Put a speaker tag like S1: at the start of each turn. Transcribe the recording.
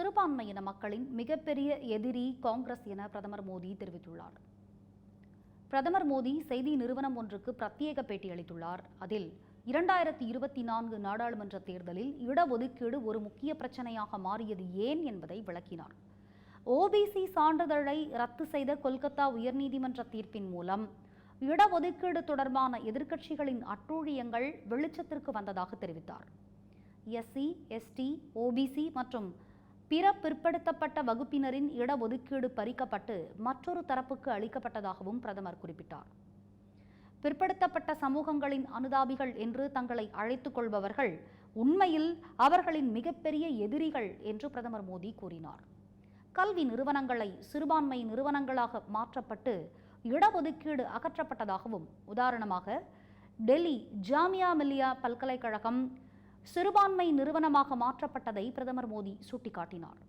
S1: சிறுபான்மையின மக்களின் மிகப்பெரிய எதிரி காங்கிரஸ் என பிரதமர் மோடி தெரிவித்துள்ளார். பிரதமர் மோடி செய்தி நிறுவனம் ஒன்றுக்கு பிரத்யேக பேட்டியளித்துள்ளார் அதில் இரண்டாயிரத்தி இருபத்தி நான்கு நாடாளுமன்ற தேர்தலில் இடஒதுக்கீடு ஒரு முக்கிய பிரச்சனையாக மாறியது ஏன் என்பதை விளக்கினார். ஓபிசி சான்றிதழை ரத்து செய்த கொல்கத்தா உயர்நீதிமன்ற தீர்ப்பின் மூலம் இடஒதுக்கீடு தொடர்பான எதிர்க்கட்சிகளின் அட்டூழியங்கள் வெளிச்சத்திற்கு வந்ததாக தெரிவித்தார். எஸ்சி எஸ்டி ஓபிசி மற்றும் பிற பிற்படுத்தப்பட்ட வகுப்பினரின் இடஒதுக்கீடு பறிக்கப்பட்டு மற்றொரு தரப்புக்கு அளிக்கப்பட்டதாகவும் பிரதமர் குறிப்பிட்டார். பிற்படுத்தப்பட்ட சமூகங்களின் அனுதாபிகள் என்று தங்களை அழைத்துக் கொள்பவர்கள் உண்மையில் அவர்களின் மிகப்பெரிய எதிரிகள் என்று பிரதமர் மோடி கூறினார். கல்வி நிறுவனங்களை சிறுபான்மை நிறுவனங்களாக மாற்றப்பட்டு இடஒதுக்கீடு அகற்றப்பட்டதாகவும் உதாரணமாக டெல்லி ஜாமியா மில்லியா பல்கலைக்கழகம் சிறுபான்மை நிறுவனமாக மாற்றப்பட்டதை பிரதமர் மோடி சுட்டிக்காட்டினார்.